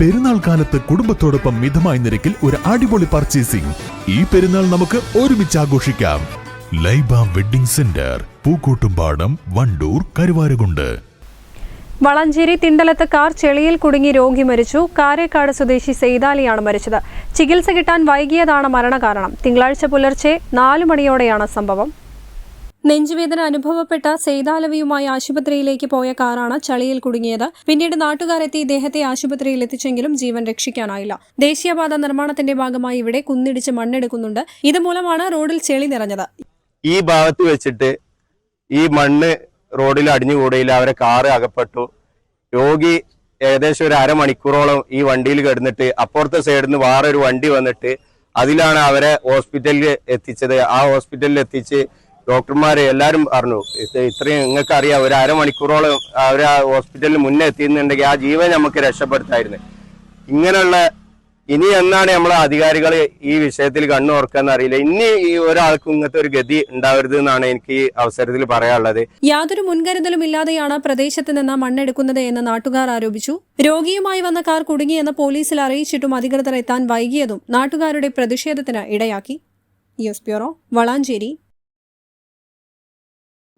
പെരുന്നാൾ കാലത്ത് കുടുംബത്തോടൊപ്പം മിതമായ നിരക്കിൽ ഒരു അടിപൊളി പർച്ചേസിംഗ് ഈ പെരുന്നാൾ നമുക്ക് ഒരുമിച്ച് ആഘോഷിക്കാം. Laiba wedding centre Pookkottumpadam Wandoor Karuvarakundu. Valanchery തിണ്ടലത്ത് കാർ ചെളിയിൽ കുടുങ്ങി രോഗി മരിച്ചു. കാരേക്കാട് സ്വദേശി സെയ്താലിയാണ് മരിച്ചത്. ചികിത്സ കിട്ടാൻ വൈകിയതാണ് മരണകാരണം. തിങ്കളാഴ്ച പുലർച്ചെ നാലു മണിയോടെയാണ് സംഭവം. നെഞ്ചുവേദന അനുഭവപ്പെട്ട സെയ്താലവിയുമായി ആശുപത്രിയിലേക്ക് പോയ കാറാണ് ചളിയിൽ കുടുങ്ങിയത്. പിന്നീട് നാട്ടുകാരെത്തി ഇദ്ദേഹത്തെ ആശുപത്രിയിൽ എത്തിച്ചെങ്കിലും ജീവൻ രക്ഷിക്കാനായില്ല. ദേശീയപാത നിർമ്മാണത്തിന്റെ ഭാഗമായി ഇവിടെ കുന്നിടിച്ച് മണ്ണെടുക്കുന്നുണ്ട്. ഇതുമൂലമാണ് റോഡിൽ ചെളി നിറഞ്ഞത്. ഈ ഭാഗത്ത് വെച്ചിട്ട് ഈ മണ്ണ് റോഡിൽ അടിഞ്ഞുകൂടിയില്ല അവരെ കാറ് അകപ്പെട്ടു. രോഗി ഏകദേശം ഒരു അരമണിക്കൂറോളം ഈ വണ്ടിയിൽ കിടന്നിട്ട് അപ്പുറത്തെ സൈഡിൽ നിന്ന് വേറൊരു വണ്ടി വന്നിട്ട് അതിലാണ് അവരെ ഹോസ്പിറ്റലിൽ എത്തിച്ചത്. ആ ഹോസ്പിറ്റലിൽ എത്തിച്ച് ഡോക്ടർമാര് എല്ലാവരും പറഞ്ഞു ഇത്രയും നിങ്ങൾക്ക് അറിയാം. ഒരു അരമണിക്കൂറോളം അവർ ആ ഹോസ്പിറ്റലിൽ മുന്നേ എത്തിയെന്നുണ്ടെങ്കിൽ ആ ജീവൻ നമുക്ക് രക്ഷപ്പെടുത്തായിരുന്നു. ഇങ്ങനെയുള്ള ഇനി എന്നാണ് നമ്മളെ അധികാരികൾ ഈ വിഷയത്തിൽ കണ്ണു ഓർക്കാന്ന് അറിയില്ല. ഇനി ഈ ഒരാൾക്ക് ഇങ്ങനത്തെ ഒരു ഗതി ഉണ്ടാവരുത് എന്നാണ് എനിക്ക് ഈ അവസരത്തിൽ പറയാനുള്ളത്. യാതൊരു മുൻകരുതലും ഇല്ലാതെയാണ് പ്രദേശത്ത് നിന്ന് മണ്ണെടുക്കുന്നത് എന്ന് നാട്ടുകാർ ആരോപിച്ചു. രോഗിയുമായി വന്ന കാർ കുടുങ്ങിയെന്ന് പോലീസിൽ അറിയിച്ചിട്ടും അധികൃതർ എത്താൻ വൈകിയതും നാട്ടുകാരുടെ പ്രതിഷേധത്തിന് ഇടയാക്കി. News bureau Valanchery.